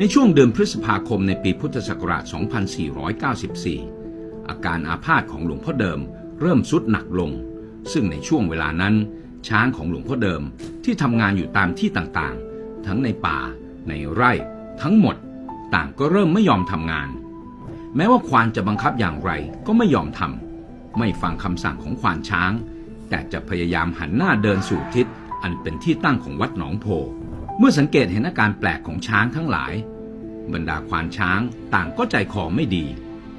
ในช่วงเดือนพฤษภาคมในปีพุทธศักราช 2494 อาการอาพาธของหลวงพ่อเดิมเริ่มสุดหนักลง ซึ่งในช่วงเวลานั้น ช้างของหลวงพ่อเดิมที่ทำงานอยู่ตามที่ต่างๆ ทั้งในป่า ในไร่ ทั้งหมด ต่างก็เริ่มไม่ยอมทำงาน แม้ว่าควานจะบังคับอย่างไรก็ไม่ยอมทำไม่ฟังคำสั่งของควานช้าง แต่จะพยายามหันหน้าเดินสู่ทิศอันเป็นที่ตั้งของวัดหนองโพ เมื่อสังเกตเห็นอาการแปลกของช้างทั้งหลาย บรรดาควานช้างต่างก็ใจคอไม่ดี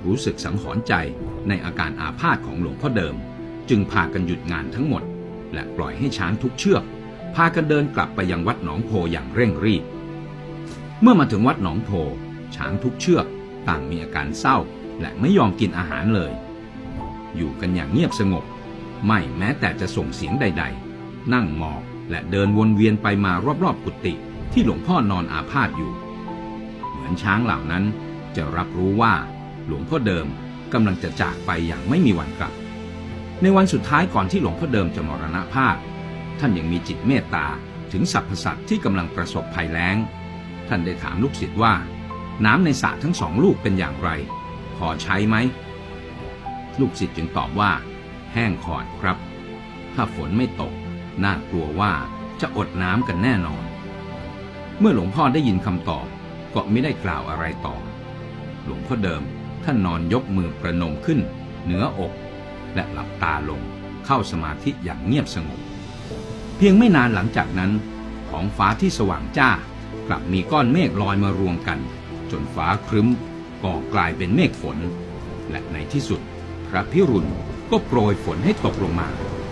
รู้สึกสังหรณ์ใจในอาการอาพาธของหลวงพ่อเดิม จึงพากันหยุดงานทั้งหมด และปล่อยให้ช้างทุกเชือก พากันเดินกลับไปยังวัดหนองโพอย่างเร่งรีบ เมื่อมาถึงวัดหนองโพ ช้างทุกเชือก ต่างมีอาการเศร้า และไม่ยอมกินอาหารเลย อยู่กันอย่างเงียบสงบ ไม่แม้แต่จะส่งเสียงใด ๆ นั่งหมอบ และเดินวนเวียนไปมารอบๆกุฏิที่หลวงพ่อนอนอาพาธอยู่ เหมือนช้างเหล่านั้นจะรับรู้ว่าหลวงพ่อเดิมกำลังจะจากไปอย่างไม่มีวันกลับ ในวันสุดท้ายก่อนที่หลวงพ่อเดิมจะมรณภาพ ท่านยังมีจิตเมตตาถึงสรรพสัตว์ที่กำลังประสบภัยแล้ง ท่านได้ถามลูกศิษย์ว่า น้ำในสระทั้งสองลูกเป็นอย่างไร พอใช้ไหม ลูกศิษย์จึงตอบว่า แห้งขอดครับ ถ้าฝนไม่ตก น่ากลัวว่าจะอดน้ำกันแน่นอน เมื่อหลวงพ่อได้ยินคำตอบก็ไม่ได้กล่าวอะไรต่อ หลวงพ่อเดิมท่านนอนยกมือประนมขึ้น เหนืออก และหลับตาลงเข้าสมาธิอย่างเงียบสงบ เพียงไม่นานหลังจากนั้นท้องฟ้าที่สว่างจ้ากลับมีก้อนเมฆลอยมารวมกัน จนฟ้าครึ้มก่อกลายเป็นเมฆฝน และในที่สุด พระพิรุณก็โปรยฝนให้ตกลงมา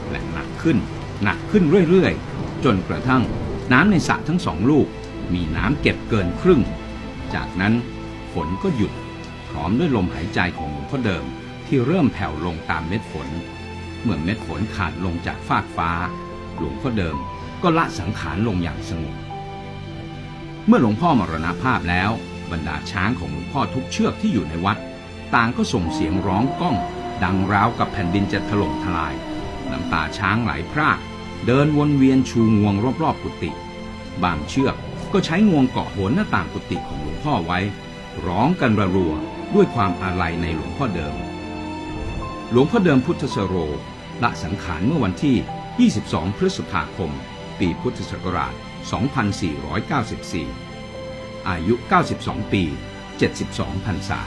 และหนักขึ้น หนักขึ้นเรื่อยๆ จนกระทั่งน้ำในสระทั้งสองลูก มีน้ำเก็บเกินครึ่ง จากนั้นฝนก็หยุด พร้อมด้วยลมหายใจของหลวงพ่อเดิมที่เริ่มแผ่วลงตามเม็ดฝน เมื่อเม็ดฝนขาดลงจากฟากฟ้า หลวงพ่อเดิมก็ละสังขารลงอย่างสงบเมื่อหลวงพ่อมรณภาพแล้ว บรรดาช้างของหลวงพ่อทุกเชือกที่อยู่ในวัด ต่างก็ส่งเสียงร้องก้อง ดังราวกับแผ่นดินจะถล่มทลาย น้ำตาช้างไหลพราก เดินวนเวียนชูงวงรอบๆกุฏิบางเชือกก็ใช้งวงเกาะโหนหน้าต่างกุฏิของหลวงพ่อไว้ ร้องกันระรัวด้วยความอาลัยในหลวงพ่อเดิม หลวงพ่อเดิมพุทธสโรละสังขารเมื่อวันที่ 22 พฤษภาคม ปีพุทธศักราช 2494 อายุ 92 ปี 72 พรรษา